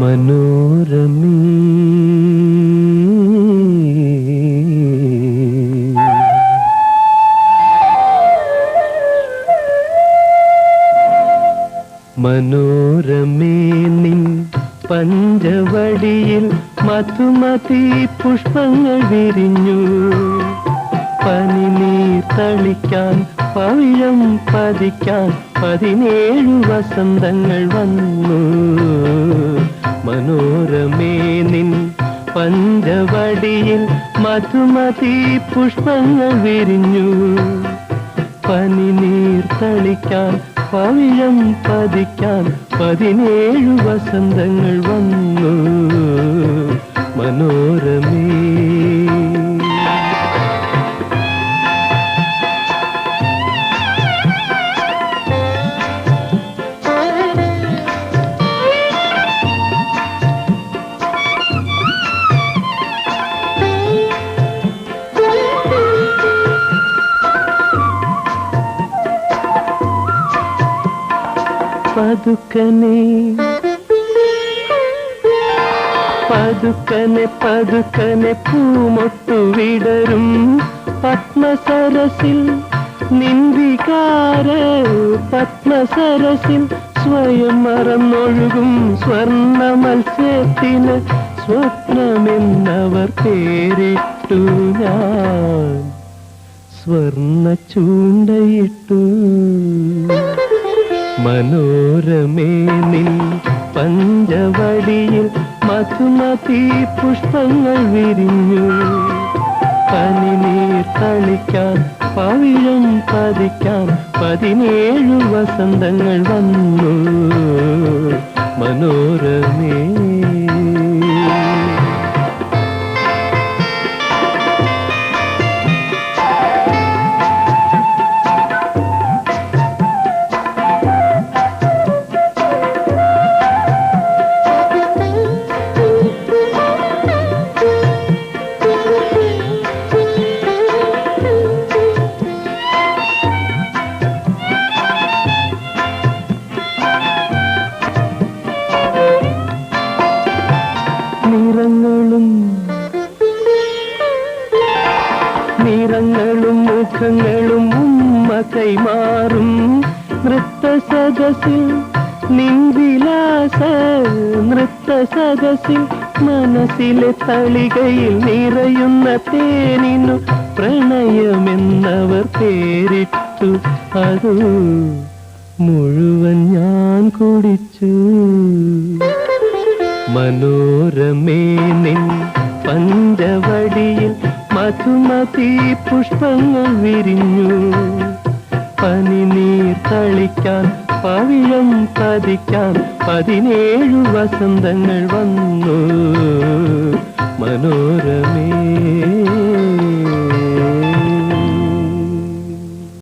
മനോരമീ മനോരമേ നിൻ പഞ്ചവടിയിൽ മധുമതി പുഷ്പങ്ങൾ വിരിഞ്ഞു. പനിനീർ തളിക്കാൻ പവിഴം പതിക്കാൻ പതിനേഴു വസന്തങ്ങൾ വന്നു. മനോരമേ നിൻ പഞ്ചവടിയിൽ മധുമതി പുഷ്പങ്ങൾ വിരിഞ്ഞു. പനിനീർ തളിക്കാൻ പവിഴം പതിക്കാൻ പതിനേഴു വസന്തങ്ങൾ വന്നു. പതുക്കനെ. പതുക്കനെ പതുക്കനെ പൂമൊട്ടു വിടരും. പത്മസരസിൽ നിന്ദികാര പത്മസരസിൽ സ്വയം മറന്നൊഴുകും സ്വർണ മത്സ്യത്തിന് സ്വപ്നമെന്നവർ പേരിട്ടു ഞാൻ. സ്വർണ ചൂണ്ടയിട്ടു മനോരമേ നിൻ പഞ്ചവടിയിൽ മധുമതി പുഷ്പങ്ങൾ വിരിഞ്ഞു. പനിനീർ തളിക്കാൻ പവിഴം പതിക്കാൻ പതിനേഴു വസന്തങ്ങൾ വന്നു. നിറങ്ങളും മുഖങ്ങളും ഉമ്മ കൈമാറും. നൃത്ത സദസ്സിൽ നിൻവിലാസ നൃത്ത സദസ്സിൽ മനസ്സിലെ തളികയിൽ നിറയുന്ന തേനിനു പ്രണയമെന്നവർ പേരിട്ടു. അതു മുഴുവൻ ഞാൻ കുടിച്ചു. മനോരമേ നിൻ പഞ്ചവടിയിൽ മധുമതി പുഷ്പങ്ങൾ വിരിഞ്ഞു. പനിനീർ തളിക്കാൻ പവിഴം പതിക്കാൻ പതിനേഴു വസന്തങ്ങൾ വന്നു. മനോരമേ